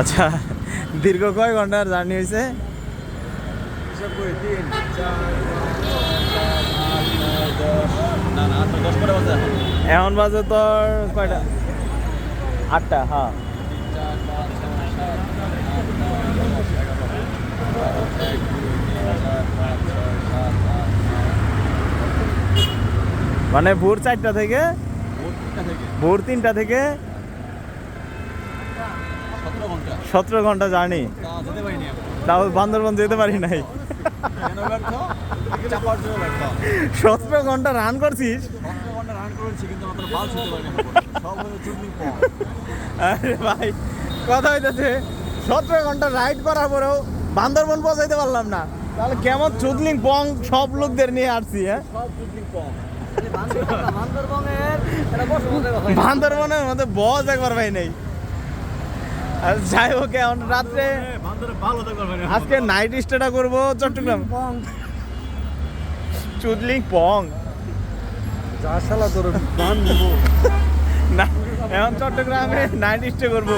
আচ্ছা দীর্ঘ কয় ঘণ্টার জার্নি হয়েছে হিসাব করে তিন চার পাঁচ ছয় সাত আট নয় দশ না না আট নয় দশ করে বাজে এখন এখন বাজে তোর কয়টা? আটটা হ্যাঁ। মানে ভোর চারটা থেকে। ভোর তিনটা থেকে সতেরো ঘণ্টা জার্নি। তাও বান্দরবন যেতে পারি নাই। সতেরো ঘণ্টা রান করছিস? আরে ভাই কথা হইতেছে সতেরো ঘণ্টা রাইড করার পরেও বান্দরবন পৌঁছাইতে পারলাম না। তাহলে কেমন চুদলিং পং সব লোকদের নিয়ে আসছি হ্যাঁ? বান্দরবনের মধ্যে বস একবার ভাই নেই। আর যাই হোক এখন রাত্রে বান্দরে ভালো থাকতে পারবে না। আজকে নাইট স্টেটা করব চট্টগ্রাম। চুদলিং পং। যা শালা তোর বান নেব না এখন চট্টগ্রামে নাইট স্টে করব।